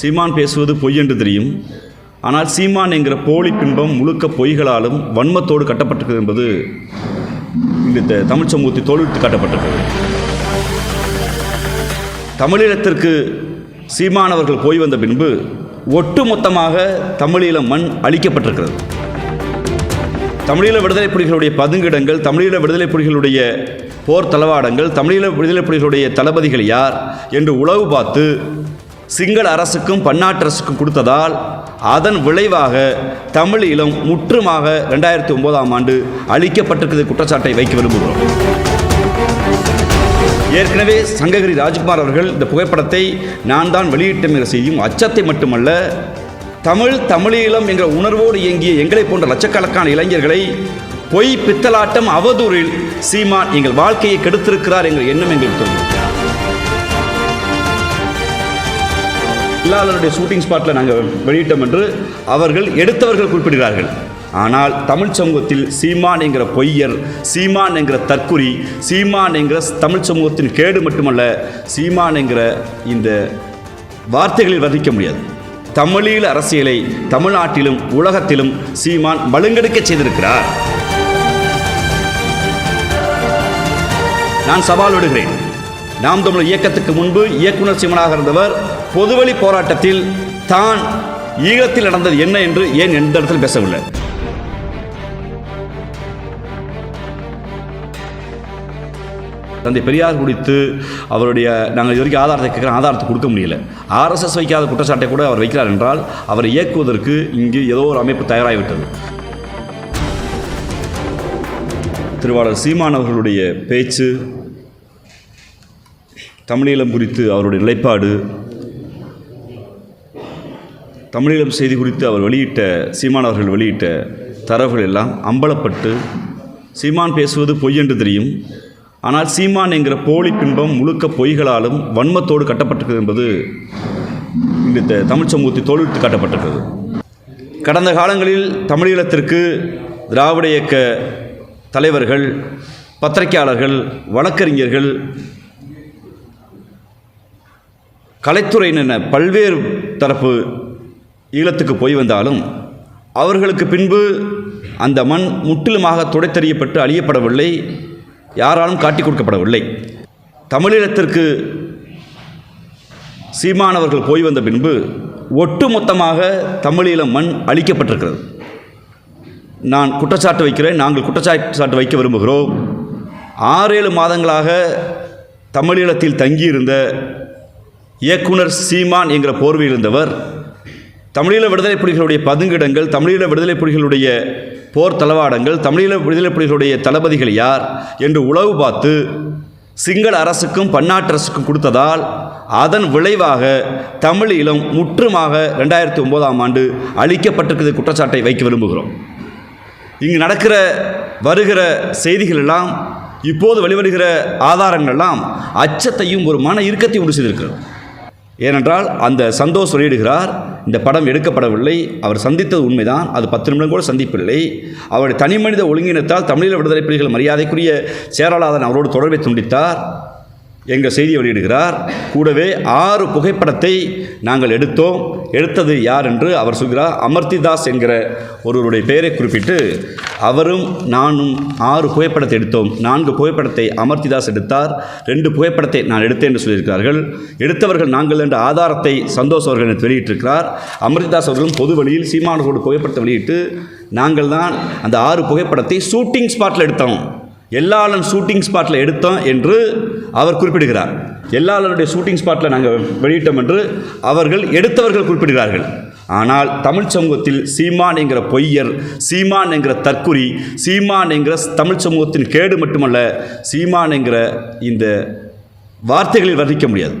சீமான் பேசுவது பொய் என்று தெரியும். ஆனால் சீமான் என்கிற போலி பின்பம் முழுக்க பொய்களாலும் வன்மத்தோடு கட்டப்பட்டிருக்கிறது என்பது இந்த தமிழ் சமூகத்தை தோல்வித்து காட்டப்பட்டிருக்கிறது. தமிழீழத்திற்கு சீமானவர்கள் போய் வந்த பின்பு ஒட்டுமொத்தமாக தமிழீழ மண் அழிக்கப்பட்டிருக்கிறது. தமிழீழ விடுதலை புலிகளுடைய பதுங்கிடங்கள் தமிழீழ விடுதலை புலிகளுடைய போர் தளவாடங்கள் தமிழீழ விடுதலை புலிகளுடைய தளபதிகள் யார் என்று உளவு பார்த்து சிங்கள அரசுக்கும் பன்னாட்டு அரசுக்கும் கொடுத்ததால் அதன் விளைவாக தமிழீழம் முற்றுமாக ரெண்டாயிரத்தி ஒன்பதாம் ஆண்டு அழிக்கப்பட்டிருக்கிறது குற்றச்சாட்டை வைக்க விரும்புகிறோம். ஏற்கனவே சங்ககிரி ராஜ்குமார் அவர்கள் இந்த புகைப்படத்தை நான் தான் வெளியிட்டேன் என்ற செய்தியும் அச்சத்தை மட்டுமல்ல தமிழ் தமிழீழம் என்ற உணர்வோடு இயங்கிய எங்களை போன்ற லட்சக்கணக்கான இளைஞர்களை பொய் பித்தலாட்டம் அவதூறில் சீமான் எங்கள் வாழ்க்கையை கெடுத்திருக்கிறார் என்ற எண்ணம் எங்களுக்கு தோன்றும். இல்லாதவருடைய ஷூட்டிங் ஸ்பாட்டில் நாங்கள் வெளியிட்டோம் என்று அவர்கள் எடுத்தவர்கள் குறிப்பிடுகிறார்கள். ஆனால் தமிழ் சமூகத்தில் சீமான் என்கிற பொய்யர் சீமான் என்கிற தற்குறி சீமான் என்கிற தமிழ் சமூகத்தின் கேடு மட்டுமல்ல சீமான் என்கிற இந்த வார்த்தைகளில் வர்ணிக்க முடியாது. தமிழீழ அரசியலை தமிழ்நாட்டிலும் உலகத்திலும் சீமான் மழுங்கெடுக்க செய்திருக்கிறார். நான் சவால் விடுகிறேன். நாம் தமிழர் இயக்கத்துக்கு முன்பு இயக்குனர் சீமனாக இருந்தவர் பொதுவழி போராட்டத்தில் தான் ஈழத்தில் நடந்தது என்ன என்று ஏன் எந்த இடத்தில் பேசவில்லை? தந்தை பெரியார் குறித்து அவருடைய நாங்கள் இது வரைக்கும் ஆதாரத்தை கேட்குறோம் ஆதாரத்தை கொடுக்க முடியல. ஆர்எஸ்எஸ் வைக்காத குற்றச்சாட்டை கூட அவர் வைக்கிறார் என்றால் அவரை இயக்குவதற்கு இங்கு ஏதோ ஒரு அமைப்பு தயாராகிவிட்டது. திருவாளர் சீமான் அவர்களுடைய பேச்சு தமிழீழம் குறித்து அவருடைய நிலைப்பாடு தமிழீழம் செய்தி குறித்து அவர் வெளியிட்ட சீமான் அவர்கள் வெளியிட்ட தரவுகள் எல்லாம் அம்பலப்பட்டு சீமான் பேசுவது பொய் என்று தெரியும். ஆனால் சீமான் என்கிற போலி பின்பம் முழுக்க பொய்களாலும் வன்மத்தோடு கட்டப்பட்டிருக்கிறது என்பது இந்த தமிழ் சமூகத்தை தோல்வித்து காட்டப்பட்டிருக்கிறது. கடந்த காலங்களில் தமிழீழத்திற்கு திராவிட இயக்க தலைவர்கள் பத்திரிகையாளர்கள் வழக்கறிஞர்கள் கலைத்துறையின பல்வேறு தரப்பு ஈழத்துக்கு போய் வந்தாலும் அவர்களுக்கு பின்பு அந்த மண் முற்றிலுமாக துடைத்தறியப்பட்டு அழியப்படவில்லை யாராலும் காட்டிக் கொடுக்கப்படவில்லை. தமிழீழத்திற்கு சீமானவர்கள் போய் வந்த பின்பு ஒட்டுமொத்தமாக தமிழீழ மண் அழிக்கப்பட்டிருக்கிறது. நான் குற்றச்சாட்டு வைக்கிறேன் நாங்கள் குற்றச்சாட்டு வைக்க விரும்புகிறோம். ஆறேழு மாதங்களாக தமிழீழத்தில் தங்கியிருந்த இயக்குனர் சீமான் என்கிற போர்வையில் இருந்தவர் தமிழீழ விடுதலை புலிகளுடைய பதுங்கிடங்கள் தமிழீழ விடுதலை புலிகளுடைய போர் தளவாடங்கள் தமிழீழ விடுதலை புலிகளுடைய தளபதிகள் யார் என்று உளவு பார்த்து சிங்கள அரசுக்கும் பன்னாட்டு அரசுக்கும் கொடுத்ததால் அதன் விளைவாக தமிழீழம் முற்றுமாக ரெண்டாயிரத்தி ஒன்பதாம் ஆண்டு அழிக்கப்பட்டிருக்கிறது குற்றச்சாட்டை வைக்க விரும்புகிறோம். இங்கு நடக்கிற வருகிற செய்திகள் எல்லாம் இப்போது வெளிவருகிற ஆதாரங்கள் எல்லாம் அச்சத்தையும் ஒரு மன இறுக்கத்தையும் உண்டு செய்திருக்கிறது. ஏனென்றால் அந்த சந்தோஷ் வெளியிடுகிறார் இந்த படம் எடுக்கப்படவில்லை அவர் சந்தித்தது உண்மைதான் அது பத்து நிமிடம் கூட சந்திப்பில்லை. அவருடைய தனி மனித ஒழுங்கினத்தால் தமிழீழ விடுதலை புலிகள் மரியாதைக்குரிய சேரலாதன் அவரோடு தொடர்பை துண்டித்தார். எங்கள் செய்தி வெளியிடுகிறார். கூடவே ஆறு புகைப்படத்தை நாங்கள் எடுத்தோம். எடுத்தது யார் என்று அவர் சொல்கிறார். அமர்த்திதாஸ் என்கிற ஒருவருடைய பெயரை குறிப்பிட்டு அவரும் நானும் ஆறு புகைப்படத்தை எடுத்தோம். நான்கு புகைப்படத்தை அமர்த்திதாஸ் எடுத்தார். ரெண்டு புகைப்படத்தை நான் எடுத்தேன் என்று சொல்லியிருக்கிறார்கள். எடுத்தவர்கள் நாங்கள் என்ற ஆதாரத்தை சந்தோஷ் அவர்கள் எனக்கு வெளியிட்டிருக்கிறார். அமர்த்திதாஸ் அவர்களும் பொது வழியில் சீமானோடு புகைப்படத்தை வெளியிட்டு நாங்கள் தான் அந்த ஆறு புகைப்படத்தை ஷூட்டிங் ஸ்பாட்டில் எடுத்தோம். எல்லாரும் ஷூட்டிங் ஸ்பாட்டில் எடுத்தோம் என்று அவர் குறிப்பிடுகிறார். எல்லாருடைய ஷூட்டிங் ஸ்பாட்டில் நாங்கள் வெளியிட்டோம் என்று அவர்கள் எடுத்தவர்கள் குறிப்பிடுகிறார்கள். ஆனால் தமிழ் சமூகத்தில் சீமான் என்கிற பொய்யர் சீமான் என்கிற தற்குறி சீமான் என்கிற தமிழ் சமூகத்தின் கேடு மட்டுமல்ல சீமான் என்கிற இந்த வார்த்தைகளில் வர்ணிக்க முடியாது.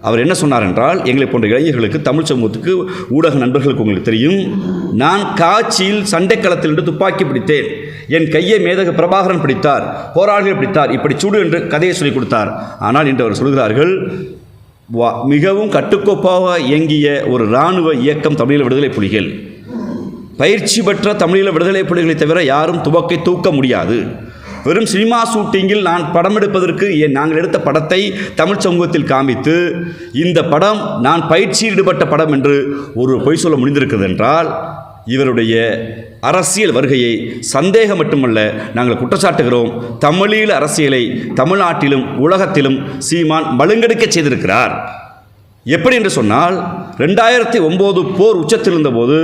அவர் என்ன சொன்னார் என்றால் எங்களை போன்ற இளைஞர்களுக்கு தமிழ் சமூகத்துக்கு ஊடக நண்பர்களுக்கு உங்களுக்கு தெரியும் நான் காட்சியில் சண்டைக்களத்தில் இருந்து துப்பாக்கி பிடித்தேன். என் கையை மேதக பிரபாகரன் பிடித்தார் போராளிகள் பிடித்தார் இப்படி சுடு என்று கதையை சொல்லிக் கொடுத்தார். ஆனால் இன்று அவர் சொல்கிறார்கள் வா- மிகவும் கட்டுக்கோப்பாக இயங்கிய ஒரு இராணுவ இயக்கம் தமிழீழ விடுதலை புலிகள். பயிற்சி பெற்ற தமிழீழ விடுதலை புலிகளை தவிர யாரும் துவக்கை தூக்க முடியாது. வெறும் சினிமா ஷூட்டிங்கில் நான் படம் எடுப்பதற்கு நாங்கள் எடுத்த படத்தை தமிழ் சமூகத்தில் காமித்து இந்த படம் நான் பயிற்சியில் ஈடுபட்ட படம் என்று ஒரு பொய் சொல்ல முடிந்திருக்கிறது என்றால் இவருடைய அரசியல் வருகையை சந்தேகம் மட்டுமல்ல நாங்கள் குற்றச்சாட்டுகிறோம். தமிழீழ அரசியலை தமிழ்நாட்டிலும் உலகத்திலும் சீமான் மழுங்கெடுக்க செய்திருக்கிறார். எப்படி என்று சொன்னால் ரெண்டாயிரத்தி ஒம்பது போர் உச்சத்தில் இருந்தபோது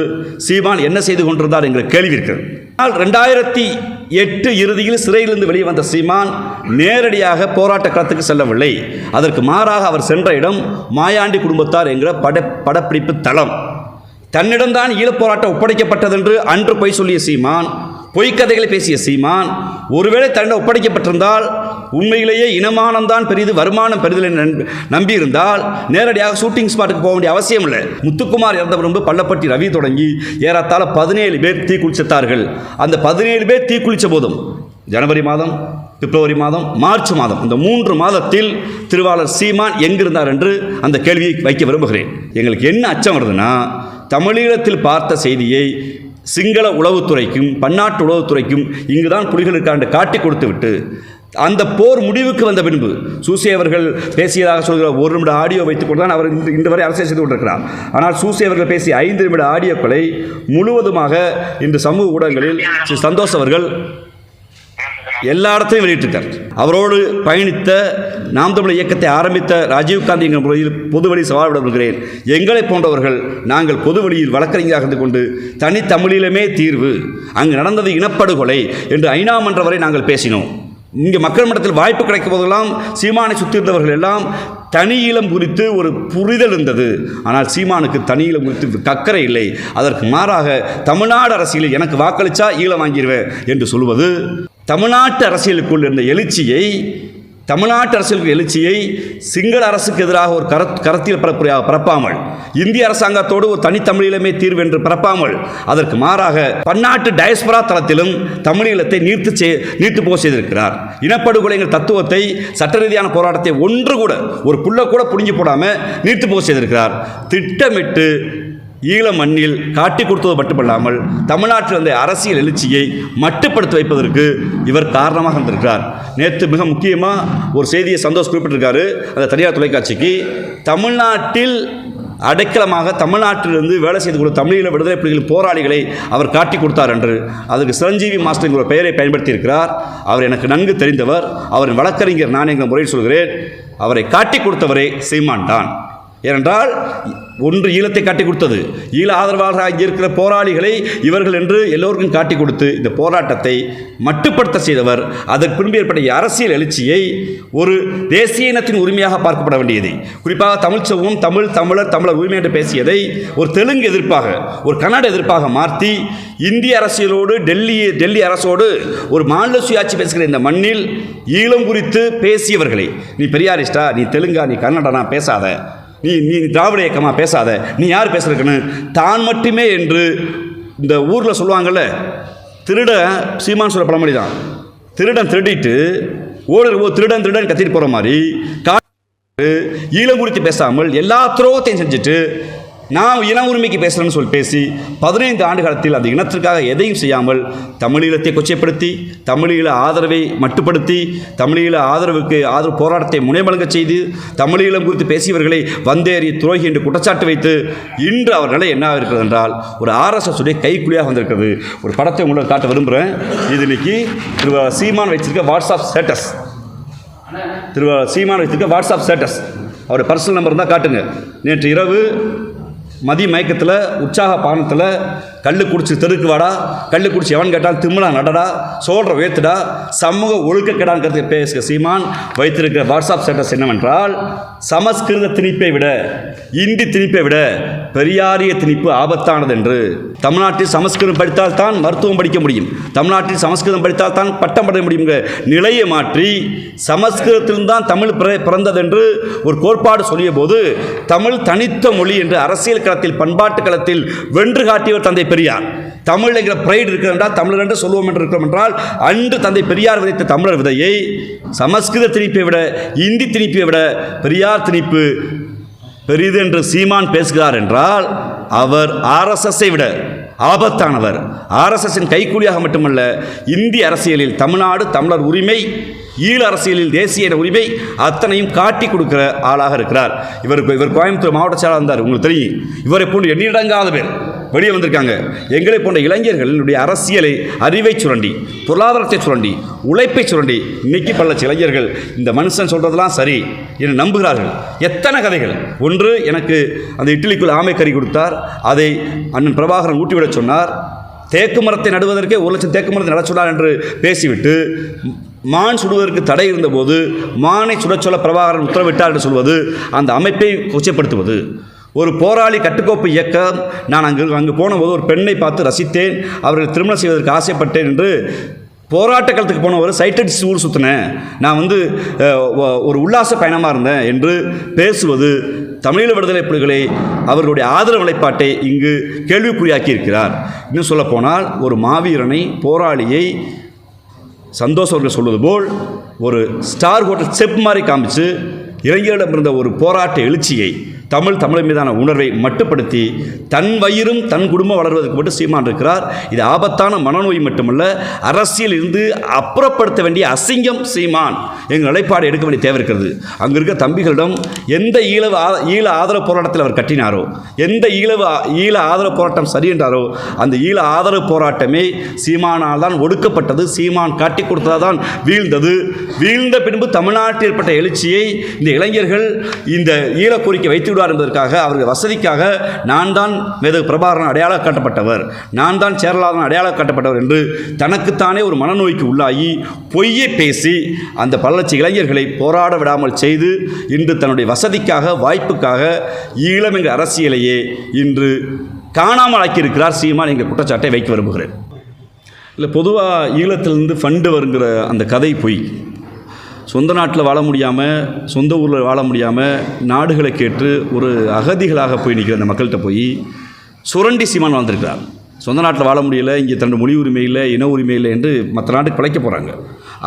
சீமான் என்ன செய்து கொண்டிருந்தார் என்கிற கேள்வி இருக்கிறது. ஆனால் ரெண்டாயிரத்தி எட்டு இறுதியில் சிறையிலிருந்து வெளியே வந்த சீமான் நேரடியாக போராட்ட களத்துக்கு செல்லவில்லை. அதற்கு மாறாக அவர் சென்ற இடம் மாயாண்டி குடும்பத்தார் என்கிற பட படப்பிடிப்பு தளம். தன்னிடம்தான் ஈழப்போராட்டம் ஒப்படைக்கப்பட்டதென்று அன்று பொய் சொல்லிய சீமான் பொய்க்கதைகளை பேசிய சீமான் ஒருவேளை தன்னிடம் ஒப்படைக்கப்பட்டிருந்தால் உண்மையிலேயே இனமானம்தான் பெரிது வருமானம் பெரிதில் நம்பி- நம்பியிருந்தால் நேரடியாக ஷூட்டிங் ஸ்பாட்டுக்கு போக வேண்டிய அவசியம் இல்லை. முத்துக்குமார் இறந்த பிறகு பள்ளப்பட்டி ரவி தொடங்கி ஏறத்தாழ பதினேழு பேர் தீக்குளித்தார்கள் அந்த பதினேழு பேர் தீக்குளித்த போதும் ஜனவரி மாதம் பிப்ரவரி மாதம் மார்ச் மாதம் இந்த மூன்று மாதத்தில் திருவாளர் சீமான் எங்கிருந்தார் என்று அந்த கேள்வியை வைக்க விரும்புகிறேன். எங்களுக்கு என்ன அச்சம் வருதுன்னா தமிழீழத்தில் பார்த்த செய்தியை சிங்கள உளவுத்துறைக்கும் பன்னாட்டு உளவுத்துறைக்கும் இங்குதான் புலிகளுக்காண்டு காட்டி கொடுத்து விட்டு அந்த போர் முடிவுக்கு வந்த பின்பு சூசி அவர்கள் பேசியதாக சொல்கிற ஒரு நிமிட ஆடியோ வைத்துக்கொண்டு தான் அவர் இன்று இன்று வரை அரசியல் செய்து கொண்டிருக்கிறார். ஆனால் சூசி அவர்கள் பேசிய ஐந்து நிமிட ஆடியோக்களை முழுவதுமாக இன்று சமூக ஊடகங்களில் ஸ்ரீ சந்தோஷ் அவர்கள் எல்லா இடத்தையும் வெளியிட்டிருக்கார். அவரோடு பயணித்த நாம் தமிழ் இயக்கத்தை ஆரம்பித்த ராஜீவ்காந்தி என்கிற முறையில் பொது வழி சவால் விட விடுகிறேன் எங்களை போன்றவர்கள் நாங்கள் பொது வழியில் வழக்கறிஞராக இருந்து கொண்டு தனித்தமிழிலுமே தீர்வு அங்கு நடந்தது இனப்படுகொலை என்று ஐநா மன்ற வரை நாங்கள் பேசினோம். இங்கே மக்கள் மட்டத்தில் வாய்ப்பு கிடைக்கும் போதெல்லாம் சீமானை சுற்றி இருந்தவர்கள் எல்லாம் தனி ஈழம் குறித்து ஒரு புரிதல் இருந்தது. ஆனால் சீமானுக்கு தனி ஈழம் குறித்து கக்கறை இல்லை. அதற்கு மாறாக தமிழ்நாடு அரசியலில் எனக்கு வாக்களிச்சா ஈழம் வாங்கிடுவேன் என்று சொல்வது தமிழ்நாட்டு அரசியலுக்குள் இருந்த எழுச்சியை தமிழ்நாட்டு அரசியலுக்கு எழுச்சியை சிங்கள அரசுக்கு எதிராக ஒரு கரத் கரத்தில் பரப்புரையாக பரப்பாமல் இந்திய அரசாங்கத்தோடு ஒரு தனித்தமிழீழமே தீர்வு என்று பரப்பாமல் அதற்கு மாறாக பன்னாட்டு டயஸ்பரா தளத்திலும் தமிழீழத்தை நீர்த்து செய் நீர்த்து போக செய்திருக்கிறார். இனப்படுகொலைங்கிற தத்துவத்தை சட்ட ரீதியான போராட்டத்தை ஒன்று கூட ஒரு புள்ள கூட புரிஞ்சு போடாமல் நீர்த்து போக செய்திருக்கிறார். திட்டமிட்டு ஈழ மண்ணில் காட்டி கொடுத்தது மட்டுமல்லாமல் தமிழ்நாட்டில் வந்த அரசியல் எழுச்சியை மட்டுப்படுத்தி வைப்பதற்கு இவர் காரணமாக இருந்திருக்கிறார். நேற்று மிக முக்கியமாக ஒரு செய்தியை சந்தோஷ் குறிப்பிட்டிருக்காரு. அந்த தனியார் தொலைக்காட்சிக்கு தமிழ்நாட்டில் அடைக்கலமாக தமிழ்நாட்டிலிருந்து வேலை செய்து கொடுத்த தமிழீழ விடுதலை புலிகள் போராளிகளை அவர் காட்டி கொடுத்தார் என்று அதற்கு சிரஞ்சீவி மாஸ்டர் என்கிற பெயரை பயன்படுத்தியிருக்கிறார். அவர் எனக்கு நன்கு தெரிந்தவர். அவரின் வழக்கறிஞர் நான் என்கிற முறையில் சொல்கிறேன். அவரை காட்டி கொடுத்தவரே சீமான் தான். ஏனென்றால் ஒன்று ஈழத்தை காட்டி கொடுத்தது. ஈழ ஆதரவாளராக இருக்கிற போராளிகளை இவர்கள் என்று எல்லோருக்கும் காட்டி கொடுத்து இந்த போராட்டத்தை மட்டுப்படுத்த செய்தவர். அதற்கு பின்பு ஏற்பட்ட அரசியல் எழுச்சியை ஒரு தேசிய இனத்தின் உரிமையாக பார்க்கப்பட வேண்டியது. குறிப்பாக தமிழ் சமூகம் தமிழ் தமிழர் தமிழர் உரிமை என்று பேசியதை ஒரு தெலுங்கு எதிர்ப்பாக ஒரு கன்னட எதிர்ப்பாக மாற்றி இந்திய அரசியலோடு டெல்லி டெல்லி அரசோடு ஒரு மாநில சுயாட்சி பேசுகிற இந்த மண்ணில் ஈழம் குறித்து பேசியவர்களை நீ பெரியாரிஸ்டா நீ தெலுங்கா நீ கன்னடனா பேசாத. நீ நீ திராவிட இயக்கமாக பேசாத. நீ யார் பேசுறதுக்குன்னு? தான் மட்டுமே என்று இந்த ஊரில் சொல்லுவாங்கள்ல திருடன் சீமான் சொல்ல பழமொழி தான் திருடன் திருடிட்டு ஓடுற போது திருடன் திருடன் கத்திட்டு போகிற மாதிரி கா ஈழம் குறித்து பேசாமல் எல்லா துரோகத்தையும் செஞ்சுட்டு நான் இன உரிமைக்கு பேசுகிறேன்னு சொல்லி பேசி பதினைந்து ஆண்டு காலத்தில் அந்த இனத்திற்காக எதையும் செய்யாமல் தமிழீழத்தை கொச்சைப்படுத்தி தமிழீழ ஆதரவை மட்டுப்படுத்தி தமிழீழ ஆதரவுக்கு ஆதரவு போராட்டத்தை முனைமலங்க செய்து தமிழீழம் குறித்து பேசியவர்களை வந்தேறி துரோகி என்று குற்றச்சாட்டு வைத்து இன்று அவர் நிலை என்ன இருக்கிறது என்றால் ஒரு ஆர்எஸ்எஸ் உடைய கைக்குழியாக வந்திருக்கிறது. ஒரு படத்தை உங்களுக்கு காட்ட விரும்புகிறேன் இது இன்னைக்கு திரு சீமான் வச்சிருக்க வாட்ஸ்அப் ஸ்டேட்டஸ் திரு சீமான் வச்சிருக்க வாட்ஸ்அப் ஸ்டேட்டஸ் அவருடைய பர்சனல் நம்பர் தான் காட்டுங்க. நேற்று இரவு மதிய மயக்கத்தில் உற்சாக பானத்தில் கல் குடிச்சு தெருக்கு வாடா கல் குடிச்சு எவன் கேட்டால் திம்மலா நடடா சோழற வேத்துடா சமூக ஒழுக்கக்கெடாங்கிறது பேசுகிற சீமான் வைத்திருக்கிற வாட்ஸ்அப் ஸ்டேட்டஸ் என்னவென்றால் சமஸ்கிருத திணிப்பை விட இந்தி திணிப்பை விட பெரியாரிய திணிப்பு ஆபத்தானது என்று தமிழ்நாட்டில் சமஸ்கிருதம் படித்தால் தான் மருத்துவம் படிக்க முடியும். தமிழ்நாட்டில் சமஸ்கிருதம் படித்தால் தான் பட்டம் பட முடியும் நிலையை மாற்றி சமஸ்கிருதத்தில்தான் தமிழ் பிற பிறந்தது என்று ஒரு கோட்பாடு சொல்லிய போது தமிழ் தனித்த மொழி என்று அரசியல் களத்தில் பண்பாட்டு களத்தில் வென்று காட்டியவர் தந்தை பெரியார். தமிழ் என்கிற பிரைடு இருக்கிறது என்றால் தமிழர் என்று சொல்லுவோம் என்று இருக்கிறோம் என்றால் அன்று தந்தை பெரியார் விதைத்த தமிழர் விதையை சமஸ்கிருத திணிப்பை விட இந்தி திணிப்பை விட பெரியார் திணிப்பு பெரிது என்று சீமான் பேசுகிறார் என்றால் அவர் ஆர்எஸ்எஸ்ஸை விட ஆபத்தானவர். ஆர்எஸ்எஸ்ஸின் கைக்கூலியாக மட்டுமல்ல இந்திய அரசியலில் தமிழ்நாடு தமிழர் உரிமை ஈழ அரசியலில் தேசிய உரிமை அத்தனையும் காட்டி கொடுக்கிற ஆளாக இருக்கிறார். இவருக்கு இவர் கோயம்புத்தூர் மாவட்ட செயலாளர் இருந்தார் உங்களுக்கு தெரியும். இவரை போன்று எண்ணிடங்காத பேர் வெளியே வந்திருக்காங்க. எங்களை போன்ற இளைஞர்களுடைய அரசியலை அறிவை சுரண்டி பொருளாதாரத்தை சுரண்டி உழைப்பை சுரண்டி இன்னைக்கு பல இளைஞர்கள் இந்த மனுஷன் சொல்கிறதெல்லாம் சரி என்று நம்புகிறார்கள். எத்தனை கதைகள்? ஒன்று எனக்கு அந்த இட்லிக்குள் ஆமை கறி கொடுத்தார். அதை அண்ணன் பிரபாகரன் ஊட்டிவிடச் சொன்னார். தேக்கு மரத்தை நடுவதற்கே ஒரு லட்சம் தேக்கு மரத்தை நட சொன்னார் என்று பேசிவிட்டு மான் சுடுவதற்கு தடை இருந்தபோது மானை சுடச் சொல்ல பிரபாகரன் உத்தரவிட்டார் என்று சொல்வது அந்த அமைப்பை கொச்சைப்படுத்துவது. ஒரு போராளி கட்டுக்கோப்பு இயக்கம் நான் அங்கு அங்கு போனபோது ஒரு பெண்ணை பார்த்து ரசித்தேன் அவர்கள் திருமணம் செய்வதற்கு ஆசைப்பட்டேன் என்று போராட்ட காலத்துக்கு போன ஒரு சைட்டட் ஊர் சுற்றினேன் நான் வந்து ஒரு உல்லாச பயணமாக இருந்தேன் என்று பேசுவது தமிழீழ விடுதலை புலிகளை அவர்களுடைய ஆதரவு நிலைப்பாட்டை இங்கு கேள்விக்குறியாக்கி இருக்கிறார் இன்னும் சொல்லப்போனால் ஒரு மாவீரனை போராளியை சந்தோஷ் அவர்கள் சொல்வது போல் ஒரு ஸ்டார் ஹோட்டல் செப் மாதிரி காமிச்சு இளைஞரிடம் இருந்த ஒரு போராட்ட எழுச்சியை தமிழ் தமிழ் மீதான உணர்வை மட்டுப்படுத்தி தன் வயிறும் தன் குடும்பம் வளர்வதற்கு மட்டும் சீமான் இருக்கிறார். இது ஆபத்தான மனநோய் மட்டுமல்ல அரசியல் இருந்து அப்புறப்படுத்த வேண்டிய அசிங்கம் சீமான். எங்கள் நிலைப்பாடு எடுக்க வேண்டிய தேவை இருக்கிறது. அங்கே இருக்க தம்பிகளிடம் எந்த ஈழவு ஈழ ஆதரவு போராட்டத்தில் அவர் கட்டினாரோ எந்த ஈழவு ஈழ ஆதரவு போராட்டம் சரி என்றாரோ அந்த ஈழ ஆதரவு போராட்டமே சீமானால் தான் ஒடுக்கப்பட்டது. சீமான் காட்டி கொடுத்ததால் தான் வீழ்ந்தது. வீழ்ந்த பின்பு தமிழ்நாட்டில் ஏற்பட்ட எழுச்சியை இந்த இளைஞர்கள் இந்த ஈழ கோரிக்கை வைத்து விடுவார் என்பதற்காக அவர்கள் வசதிக்காக நான் தான் வேத பிரபாகரன் அடையாளம் காட்டப்பட்டவர். நான் தான் சேரலாதன் அடையாளம் காட்டப்பட்டவர் என்று தனக்குத்தானே ஒரு மனநோய்க்கு உள்ளாகி பொய்யை பேசி அந்த பல லட்ச இளைஞர்களை போராட விடாமல் செய்து இன்று தன்னுடைய வசதிக்காக வாய்ப்புக்காக ஈழம் என்ற அரசியலையே இன்று காணாமல் ஆக்கியிருக்கிறார் சீமான் எங்கள் குற்றச்சாட்டை வைக்க விரும்புகிறேன். இல்லை பொதுவாக ஈழத்திலிருந்து ஃபண்டு வருங்கிற அந்த கதை பொய். சொந்த நாட்டில் வாழ முடியாமல் சொந்த ஊரில் வாழ முடியாமல் நாடுகளை கேட்டு ஒரு அகதிகளாக போய் நிற்கிற அந்த மக்கள்கிட்ட போய் சுரண்டி சீமான் வாழ்ந்திருக்கிறார். சொந்த நாட்டில் வாழ முடியல இங்கே தன்னோட மொழி உரிமை இல்லை இன உரிமை இல்லை என்று மற்ற நாட்டுக்கு பிழைக்க போகிறாங்க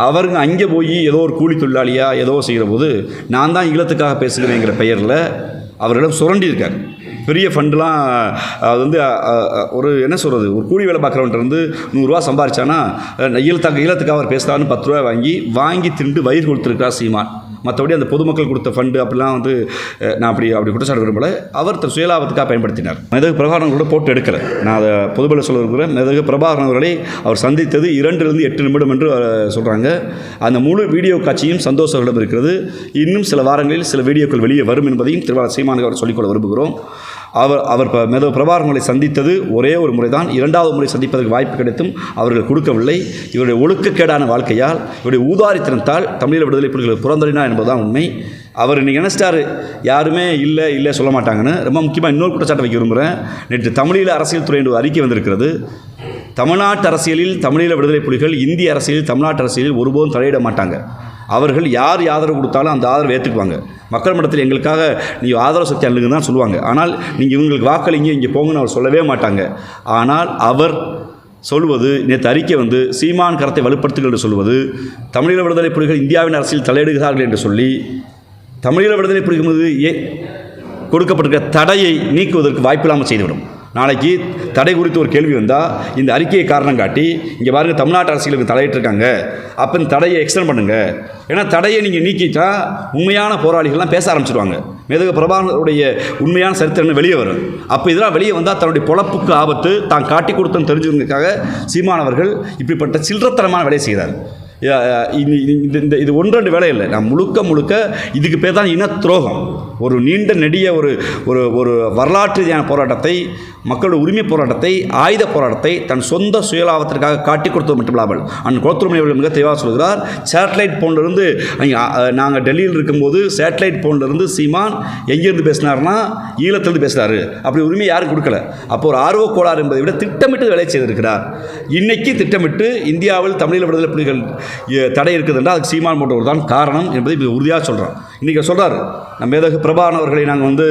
அவருங்க அங்கே போய் ஏதோ ஒரு கூலி தொழிலாளியாக ஏதோ செய்கிற போது நான் தான் ஈழத்துக்காக பேசுகிறேங்கிற பெயரில் அவரிடம் சுரண்டி இருக்கார் பெரிய ஃபண்டுலாம் அது வந்து ஒரு என்ன சொல்கிறது ஒரு கூலி வேலை பார்க்குறவன்ட்டு இருந்து நூறுரூவா சம்பாரிச்சானா அஹ், ஈழத்துக்காக அவர் பேசுகிறான்னு பத்து ரூபா வாங்கி வாங்கி திண்டு வயிறு கொடுத்துருக்கார் சீமான். மற்றபடி அந்த பொதுமக்கள் கொடுத்த ஃபண்டு அப்படிலாம் வந்து நான் அப்படி அப்படி குற்றச்சாட்டு விரும்பல. அவர் தன் சுயலாபத்துக்காக பயன்படுத்தினார். மெதகு பிரபாகரன் கூட போட்டு எடுக்கல. நான் அதை பொதுபல சொல்ல இருக்கிறேன் மெதகு பிரபாகரன் அவர்களை அவர் சந்தித்தது இரண்டிலிருந்து எட்டு நிமிடம் என்று சொல்கிறாங்க அந்த முழு வீடியோ காட்சியும் சந்தோஷங்களிடம் இருக்கிறது. இன்னும் சில வாரங்களில் சில வீடியோக்கள் வெளியே வரும் என்பதையும் திருவாளர் சீமானுக்கு அவர் சொல்லிக்கொள்ள விரும்புகிறோம். அவர் அவர் ப- மெதகு பிரபாகரங்களை சந்தித்தது ஒரே ஒரு முறை தான் இரண்டாவது முறை சந்திப்பதற்கு வாய்ப்பு கிடைத்தும் அவர்கள் கொடுக்கவில்லை. இவருடைய ஒழுக்கக்கேடான வாழ்க்கையால் இவருடைய ஊதாரித்தனத்தால் தமிழீழ விடுதலை புலிகளை புறந்தறினார் என்பதுதான் உண்மை. அவர் இன்னைக்கு நினச்சிட்டாரு யாருமே இல்லை இல்லை சொல்ல மாட்டாங்கன்னு ரொம்ப முக்கியமாக இன்னொரு குற்றச்சாட்டை வைக்க விரும்புகிறேன் நேற்று தமிழீழ அரசியல் துறை என்று ஒரு அறிக்கை வந்திருக்கிறது. தமிழ்நாட்டு அரசியலில் தமிழீழ விடுதலை புலிகள் இந்திய அரசியலில் தமிழ்நாட்டு அரசியலில் ஒருபோதும் தலையிட மாட்டாங்க. அவர்கள் யார் ஆதரவு கொடுத்தாலும் அந்த ஆதரவை ஏற்றுக்குவாங்க. மக்கள் மன்றத்தில் எங்களுக்காக நீ ஆதரவு சக்தி அள்ளுங்க தான் சொல்லுவாங்க. ஆனால் நீங்கள் இவங்களுக்கு வாக்களிங்க இங்கே போங்கன்னு அவர் சொல்லவே மாட்டாங்க. ஆனால் அவர் சொல்வது நேற்று அறிக்கை வந்து சீமான் கரத்தை வலுப்படுத்துங்கள் என்று சொல்வது தமிழீழ விடுதலை புலிகள் இந்தியாவின் அரசியல் தலையிடுகிறார்கள் என்று சொல்லி தமிழீழ விடுதலை புலிகள் மீது ஏ கொடுக்கப்பட்டிருக்கிற தடையை நீக்குவதற்கு வாய்ப்பில்லாமல் செய்துவிடும். நாளைக்கு தடை குறித்து ஒரு கேள்வி வந்தால் இந்த அறிக்கையை காரணம் காட்டி இங்கே பாருங்க தமிழ்நாட்டு அரசியலுக்கு தலையிட்டிருக்காங்க. அப்போ இந்த தடையை எக்ஸ்டெண்ட் பண்ணுங்கள் ஏன்னா தடையை நீங்கள் நீக்கிட்டா உண்மையான போராளிகள்லாம் பேச ஆரம்பிச்சிடுவாங்க மேதக பிரபாகருடைய உண்மையான சரித்திரம் வெளியே வரும். அப்போ இதெல்லாம் வெளியே வந்தால் தன்னுடைய பொழப்புக்கு ஆபத்து தான் காட்டி கொடுத்தன்னு தெரிஞ்சுக்கிறதுக்காக சீமானவர்கள் இப்படிப்பட்ட சில்லறத்தனமான வேலையை செய்கிறார். இந்த இந்த இது ஒன்றெண்டு வேலை இல்லை நான் முழுக்க முழுக்க இதுக்கு பேர் தான் இன துரோகம் ஒரு நீண்ட நெடிய ஒரு ஒரு ஒரு வரலாற்று ரீதியான போராட்டத்தை மக்களோட உரிமை போராட்டத்தை ஆயுத போராட்டத்தை தன் சொந்த சுயலாபத்திற்காக காட்டி கொடுத்தது மட்டுமில்லாமல் அண்ணன் கோத்துருமணி அவர்கள் மிக தெளிவாக சொல்கிறார் சேட்டலைட் போன்லேருந்து நாங்கள் டெல்லியில் இருக்கும்போது சேட்டலைட் போன்லேருந்து சீமான் எங்கேருந்து பேசினார்னா ஈழத்திலிருந்து பேசுகிறாரு அப்படி உரிமை யாரும் கொடுக்கல. அப்போ ஒரு ஆர்வ கோளாறு என்பதை விட திட்டமிட்டு வேலை செய்திருக்கிறார். இன்னைக்கு திட்டமிட்டு இந்தியாவில் தமிழீழ விடுதலை புலிகள் தடை இருக்குது என்றால் அதுக்கு சீமான் போட்டவர் தான் காரணம் என்பதை உறுதியாக சொல்கிறான் இன்றைக்கி சொல்கிறார் நம்ம ஏதாவது பிரபாகரன் அவர்களை நாங்கள் வந்து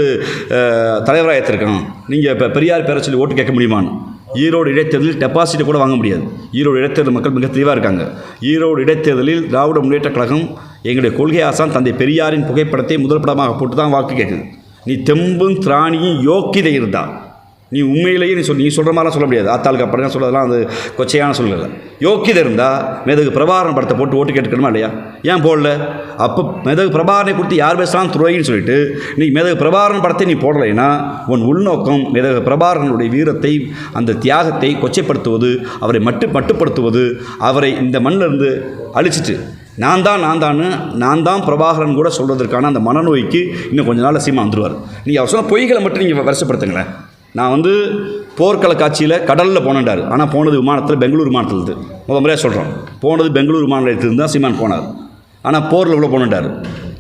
தலைவராக ஏற்றிருக்கோம் நீங்கள் இப்போ பெரியார் பேரை சொல்லி ஓட்டு கேட்க முடியுமான்னு? ஈரோடு இடைத்தேர்தலில் டெபாசிட்டை கூட வாங்க முடியாது. ஈரோடு இடைத்தேர்தல் மக்கள் மிக தெளிவாக இருக்காங்க. ஈரோடு இடைத்தேர்தலில் திராவிட முன்னேற்ற கழகம் எங்களுடைய கொள்கை ஆசான் தந்தை பெரியாரின் புகைப்படத்தை முதல் படமாக போட்டு தான் வாக்கு கேட்குது. நீ தெம்பும் திராணியும் யோக்கியதை இருந்தால் நீ உண்மையிலேயே நீ சொல் நீ சொல்கிற மாதிரிலாம் சொல்ல முடியாது. ஆத்தாளுக்கு அப்புறம் சொல்கிறதெல்லாம் அது கொச்சையான சொல்லலை யோக்கியதை இருந்தால் மெதகு பிரபாகரன் படத்தை போட்டு ஓட்டு கேட்டுக்கணுமா இல்லையா? ஏன் போடல? அப்போ மெதகு பிரபாகரனை கொடுத்து யார் பேசலாம் துரோகின்னு சொல்லிட்டு நீ மெதகு பிரபாகரன் படத்தை நீ போடலைன்னா உன் உள்நோக்கம் மெதகு பிரபாகரனுடைய வீரத்தை அந்த தியாகத்தை கொச்சைப்படுத்துவது அவரை மட்டு மட்டுப்படுத்துவது அவரை இந்த மண்ணில் இருந்து அழிச்சிட்டு நான் தான் நான் தான் நான் தான் பிரபாகரன் கூட சொல்கிறதுக்கான அந்த மனநோய்க்கு இன்னும் கொஞ்ச நாள் சீமா வந்துடுவார் நீங்கள் அவர் சொன்ன பொய்களை மட்டும் நீங்கள் வருஷப்படுத்துங்களேன் நான் வந்து போர்க்கள காட்சியில் கடலில் போனேன்டார். ஆனால் போனது விமானத்தில் பெங்களூர் விமானத்தில் முத முறையாக சொல்கிறோம் போனது பெங்களூர் விமான நிலையத்திலிருந்து தான் சீமான் போனார். ஆனால் போரில் உள்ள போனேன்டார்.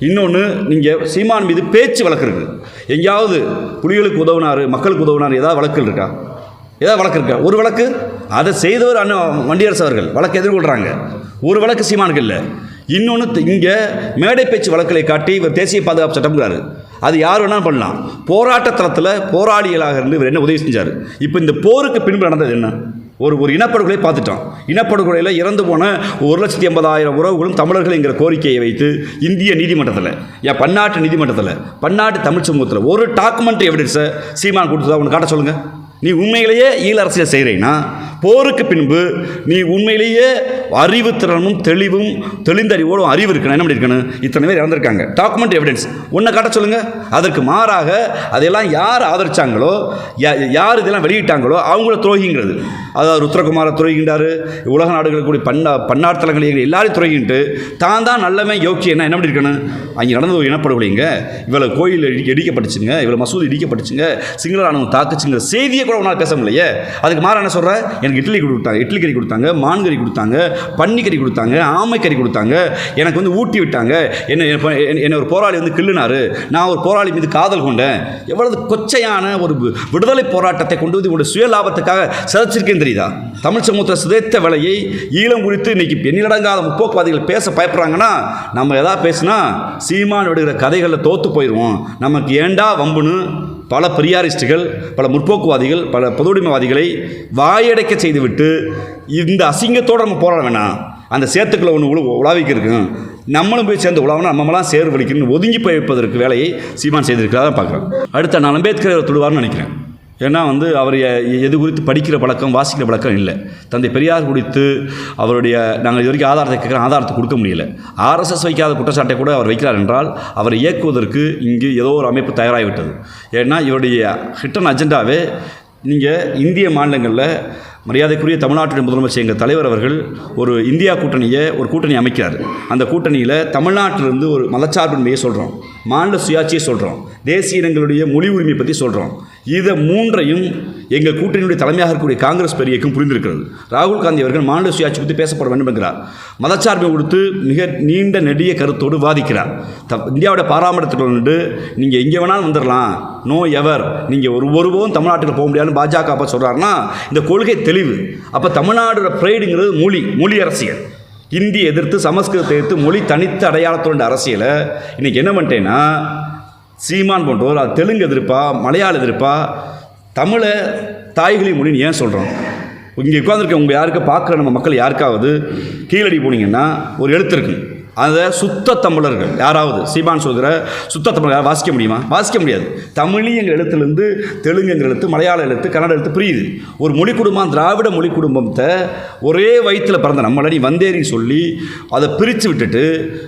இன்னொன்று நீங்கள் சீமான் மீது பேச்சு வழக்கு இருக்குது எங்கேயாவது புலிகளுக்கு உதவுனார் மக்களுக்கு உதவுனார் ஏதாவது வழக்கு இருக்கா? ஏதாவது வழக்கு இருக்கா? ஒரு வழக்கு? அதை செய்தவர் அண்ணன் வண்டியரசு அவர்கள். வழக்கு எதிர்கொள்கிறாங்க ஒரு வழக்கு சீமானுக்கு இல்லை. இன்னொன்று இங்கே மேடை பேச்சு வழக்குகளை காட்டி இவர் தேசிய பாதுகாப்பு சட்டம்ங்கிறாரு அது யார் வேணாலும் பண்ணலாம். போராட்ட தளத்தில் போராளிகளாக இருந்து இவர் என்ன உதவி செஞ்சார்? இப்போ இந்த போருக்கு பின்பு நடந்தது என்ன? ஒரு ஒரு இனப்படுகொலை பார்த்துட்டோம் இனப்படுகொலையில் இறந்து போன ஒரு லட்சத்தி எண்பதாயிரம் உறவுகளும் தமிழர்கள் என்கிற கோரிக்கையை வைத்து இந்திய நீதிமன்றத்தில் ஏன் பன்னாட்டு நீதிமன்றத்தில் பன்னாட்டு தமிழ் சமூகத்தில் ஒரு டாக்குமெண்ட் எவிடன்ஸை சீமான் கொடுத்ததா உன்னை காட்ட சொல்லுங்கள் நீ உண்மையிலேயே ஈழ அரசியல் செய்கிறீன்னா போருக்கு பின்பு நீ உண்மையிலேயே அறிவுத்திறனும் தெளிவும் தெளிந்தறிவோடும் அறிவு இருக்கணும். என்ன பண்ணி இருக்கணும் இத்தனை பேர் இறந்துருக்காங்க. டாக்குமெண்ட் எவிடன்ஸ் ஒன்றை காட்ட சொல்லுங்கள் அதற்கு மாறாக அதெல்லாம் யார் ஆதரிச்சாங்களோ யா- யார் இதெல்லாம் வெளியிட்டாங்களோ அவங்கள துரோகிங்கிறது. அதாவது ருத்ரகுமார துரோகின்றார். உலக நாடுகளுக்கு கூடிய பன்னா பன்னாட்டு தலங்களை எல்லாரையும் துறையின்ட்டு தான் தான் நல்லவன் யோக்கியன்னா என்ன என்ன இருக்கணும் அங்கே நடந்த ஒரு இனப்படுகொலைங்க இவ்வளோ கோயில் இடி- இடிக்கப்பட்டுச்சுங்க. இவ்வளோ மசூதி இடிக்கப்பட்டுச்சுங்க. சிங்கள ராணுவம் தாக்குச்சுங்கிற செய்தியை கூட உன்னால் பேச முடியலையே. அதுக்கு மாற என்ன சொல்கிற எனக்கு இட்லி கொடுத்தாங்க இட்லி கறி கொடுத்தாங்க மான் கறி கொடுத்தாங்க பன்னிக்கறி கொடுத்தாங்க ஆமை கறி கொடுத்தாங்க. எனக்கு வந்து ஊட்டி விட்டாங்க. என்ன என்னை ஒரு போராளி வந்து கிள்ளுனாரு. நான் ஒரு போராளி மீது காதல் கொண்டேன். எவ்வளவு கொச்சையான ஒரு விடுதலை போராட்டத்தை கொண்டு வந்து உங்களுடைய சுய லாபத்துக்காக சிதைச்சிருக்கேன்னு தெரியுதா? தமிழ் சமூகத்தில் சிதைத்த விலையை ஈழம் குறித்து இன்னைக்கு எண்ணிலடங்காத முற்போக்குவாதிகள் பேச பயப்படுறாங்கன்னா நம்ம எதாவது பேசுனா சீமான் விடுகிற கதைகளில் தோற்று போயிடுவோம் நமக்கு ஏண்டா வம்புன்னு பல பெரியாரிஸ்டுகள் பல முற்போக்குவாதிகள் பல பொதுவுடைமைவாதிகளை வாயடைக்க செய்துவிட்டு இந்த அசிங்கத்தோடு நம்ம போராட வேணாம். அந்த சேத்துக்களை ஒன்று உழு உலாவிக்கு இருக்கும் நம்மளும் போய் சேர்ந்து உழவனா நம்மளாம் சேர் வலிக்கணும்னு ஒதுங்கி போய் வைப்பதற்கு வேலையை சீமான் செய்திருக்கிறதா பார்க்குறோம். அடுத்த நான் அம்பேத்கர் அவர் நினைக்கிறேன். ஏன்னா வந்து அவர் எது குறித்து படிக்கிற பழக்கம் வாசிக்கிற பழக்கம் இல்லை. தந்தை பெரியார் குறித்து அவருடைய நாங்கள் இது வரைக்கும் ஆதாரத்தை கேட்குறோம் ஆதாரத்தை கொடுக்க முடியல. ஆர்எஸ்எஸ் வைக்காத குற்றச்சாட்டை கூட அவர் வைக்கிறார் என்றால் அவரை இயக்குவதற்கு இங்கு ஏதோ ஒரு அமைப்பு தயாராகிவிட்டது. ஏன்னா இவருடைய ஹிட்டன் அஜெண்டாவே நீங்கள் இந்திய மாநிலங்களில் மரியாதைக்குரிய தமிழ்நாட்டுடைய முதலமைச்சர் எங்கள் தலைவர் அவர்கள் ஒரு இந்தியா கூட்டணியை ஒரு கூட்டணி அமைக்கிறார். அந்த கூட்டணியில் தமிழ்நாட்டிலிருந்து ஒரு மதச்சார்பின்மையை சொல்கிறோம் மாநில சுயாட்சியை சொல்கிறோம் தேசிய இனங்களுடைய மொழி உரிமை பற்றி சொல்கிறோம் இதை மூன்றையும் எங்கள் கூட்டணியுடைய தலைமையாக இருக்கக்கூடிய காங்கிரஸ் பெரியக்கும் புரிந்திருக்கிறது. ராகுல் காந்தி அவர்கள் மாநில சுயாட்சி பற்றி பேசப்பட வேண்டும் என்கிறார். மதச்சார்பை கொடுத்து மிக நீண்ட நெடிய கருத்தோடு வாதிக்கிறார். த இந்தியாவுடைய பாராமரத்துக்குள்ள நின்று நீங்கள் எங்கே வேணாலும் வந்துடலாம் நோ எவர். நீங்கள் ஒரு ஒருபோதும் தமிழ்நாட்டில் போக முடியாதுன்னு பாஜக அப்போ சொல்கிறாருன்னா இந்த கொள்கை தெளிவு. அப்போ தமிழ்நாடோட ப்ரைடுங்கிறது மொழி மொழி அரசியல். இந்தி எதிர்த்து சமஸ்கிருதத்தை எதிர்த்து மொழி தனித்த அடையாளத்தோட அரசியலை இன்றைக்கி என்ன பண்ணிட்டேன்னா சீமான் போன்றவர் அது தெலுங்கு எதிர்ப்பா மலையாள எதிர்ப்பா தமிழை தாய்களி மொழின்னு ஏன் சொல்கிறோம் இங்கே உட்காந்துருக்க உங்கள் யாருக்கு பார்க்குற நம்ம மக்கள் யாருக்காவது கீழடி போனீங்கன்னா ஒரு எழுத்து இருக்குது அதை சுத்த தமிழர்கள் யாராவது சீமான் சொல்கிற சுத்த தமிழர் வாசிக்க முடியுமா? வாசிக்க முடியாது. தமிழியங்கிற எழுத்துலேருந்து தெலுங்குங்கிற எழுத்து மலையாள எழுத்து கன்னட எழுத்து புரியுது. ஒரு மொழி குடும்பம் திராவிட மொழி குடும்பத்தை ஒரே வயிற்றில் பிறந்த நம்மளடி நீ வந்தேரின்னு சொல்லி அதை பிரித்து விட்டுட்டு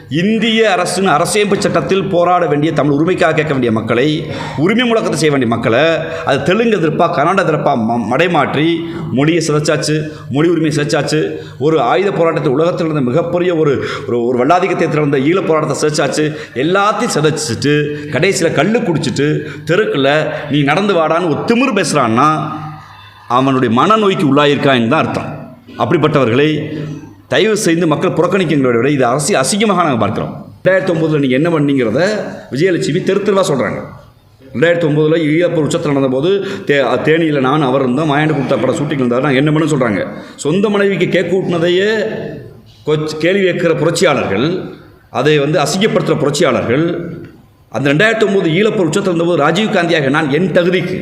இந்திய அரசின் அரசியமைப்பு சட்டத்தில் போராட வேண்டிய தமிழ் உரிமைக்காக கேட்க வேண்டிய மக்களை உரிமை முழக்கத்தை செய்ய வேண்டிய மக்களை அது தெலுங்கு எதிர்ப்பா கன்னட எதிர்ப்பா ம- மடைமாற்றி மொழியை சிதைச்சாச்சு மொழி உரிமையை சிதைச்சாச்சு. ஒரு ஆயுத போராட்டத்தை உலகத்தில் இருந்த மிகப்பெரிய ஒரு ஒரு ஒரு வல்லாதிக்கத்தை திறந்த ஈழ போராட்டத்தை சிதைச்சாச்சு எல்லாத்தையும் சிதைச்சிட்டு கடைசியில் கல் குடிச்சிட்டு தெருக்கில் நீ நடந்து வாடான்னு ஒரு திமிர் பேசுகிறான்னா அவனுடைய மனநோய்க்கு உள்ளாயிருக்கான்னு தான் அர்த்தம். அப்படிப்பட்டவர்களை தயவு செய்து மக்கள் புறக்கணிக்கிறத விட இது அரசி அசிங்கமாக நாங்கள் பார்க்குறோம். ரெண்டாயிரத்தி ஒம்போதில் நீங்கள் என்ன பண்ணீங்கிறத விஜயலட்சுமி தெரு தெருவாக சொல்கிறாங்க ரெண்டாயிரத்தி ஒம்போதில் ஈழப்பூர் உச்சத்தில் நடந்தபோது தே தேனியில் நான் அவர் இருந்தோம் மாயாண்டு கொடுத்த படம் ஷூட்டிங் இருந்தார் நாங்கள் என்ன பண்ண சொல்கிறாங்க சொந்த மனைவிக்கு கேக் ஊட்டினதையே கேள்வி கேட்கிற புரட்சியாளர்கள் அதை வந்து அசிங்கப்படுத்துகிற புரட்சியாளர்கள் அந்த ரெண்டாயிரத்தி ஒம்பது ஈழப்பூர் உச்சத்தில் இருந்தபோது ராஜீவ் காந்தியாக நான் என் தகுதிக்கு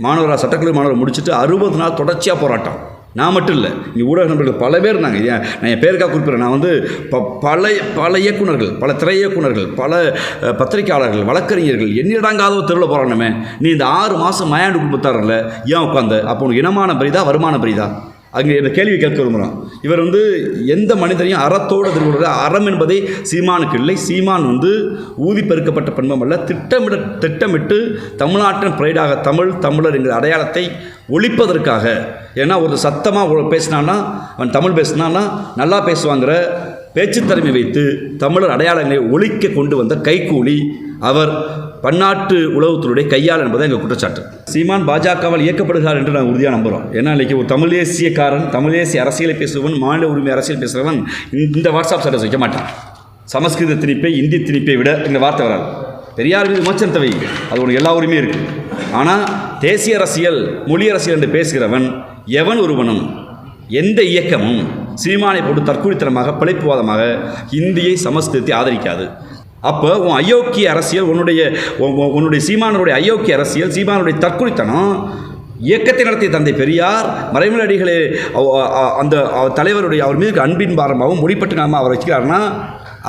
மாணவராக சட்டக்கல்லூரி மாணவர் முடிச்சுட்டு அறுபது நாள் தொடர்ச்சியாக போராட்டம். நான் மட்டும் இல்லை இங்கே ஊடக நண்பர்கள் பல பேர் நாங்கள் ஏன் நான் என் பேருக்காக குறிப்பிட்றேன். நான் வந்து ப பல பல இயக்குனர்கள் பல திரை இயக்குநர்கள் பல பத்திரிகையாளர்கள் பத்திரிக்கையாளர்கள் வழக்கறிஞர்கள் என்னிடங்காத தெருவில் போராடணுமே நீ இந்த ஆறு மாதம் மயாண்டு குடும்பத்தாரில் ஏன் உட்காந்த அப்போ உனக்கு இனமான பரிதா வருமான பரிதா? அங்கே இந்த கேள்வி கேட்க விரும்புகிறோம் இவர் வந்து எந்த மனிதரையும் அறத்தோடு எதிர்கொள்கிற அறம் என்பதை சீமானுக்கு இல்லை. சீமான் வந்து ஊதி பெருக்கப்பட்ட பண்பம் அல்ல. திட்டமிட திட்டமிட்டு தமிழ்நாட்டின் பிரைடாக தமிழ் தமிழர் என்கிற அடையாளத்தை ஒழிப்பதற்காக. ஏன்னா ஒரு சத்தமாக பேசினான்னா அவன் தமிழ் பேசினான்னா நல்லா பேசுவாங்கிற பேச்சுத்திறமை வைத்து தமிழர் அடையாளங்களை ஒழிக்க கொண்டு வந்த கைக்கூலி அவர். பன்னாட்டு உளவுத்துறையுடைய கையால் என்பது எங்கள் குற்றச்சாட்டு. சீமான் பாஜகவால் இயக்கப்படுகிறார் என்று நாங்கள் உறுதியாக நம்புகிறோம் ஏன்னா இன்றைக்கி ஒரு தமிழ் தேசியக்காரன் தமிழ் தேசிய அரசியலை பேசுபவன் மாநில உரிமை அரசியல் பேசுகிறவன் இந்த வாட்ஸ்அப் ஸ்டேட்டஸ் வைக்க மாட்டான். சமஸ்கிருத திணிப்பை இந்தி திணிப்பை விட இந்த வார்த்தை வராது. பெரியார் மீது விமர்சனத்தை வை அது உனக்கு எல்லா உரிமையும் இருக்குது ஆனால் தேசிய அரசியல் மொழி அரசியல் என்று பேசுகிறவன் எவன் ஒருவனும் எந்த இயக்கமும் சீமானை போட்டு தற்கொலைத்தனமாக பிழைப்புவாதமாக இந்தியை சமஸ்கிருதத்தை ஆதரிக்காது. அப்போ உன் அயோக்கிய அரசியல் உன்னுடைய உன்னுடைய சீமானருடைய அயோக்கிய அரசியல் சீமானுடைய தற்கொலைத்தனம் இயக்கத்தை நடத்திய தந்தை பெரியார் மறைமலை அடிகளே அந்த அவர் தலைவருடைய அவர் மீது அன்பின் பாரமாகவும் முடிப்பட்டுக்காமல் அவர் வச்சுக்கிறாருன்னா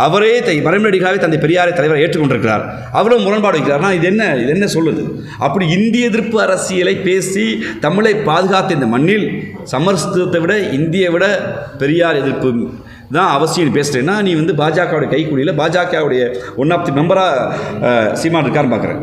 அவரே தை மறைமலடிகளாகவே தந்தை பெரியாரை தலைவரை ஏற்றுக்கொண்டிருக்கிறார். அவரும் முரண்பாடு வைக்கிறார்னா இது என்ன இது என்ன சொல்லுது? அப்படி இந்திய எதிர்ப்பு அரசியலை பேசி தமிழை பாதுகாத்த இந்த மண்ணில் சமஸ்கிருதத்தை விட இந்தியை விட பெரியார் எதிர்ப்பு தான் அவசியம் பேசுகிறேன்னா நீ வந்து பாஜகவுடைய கைக்குள்ளியில் பாஜகவுடைய ஒன் ஆஃப் தி மெம்பராக சீமான் இருக்கான்னு பார்க்குறேன்.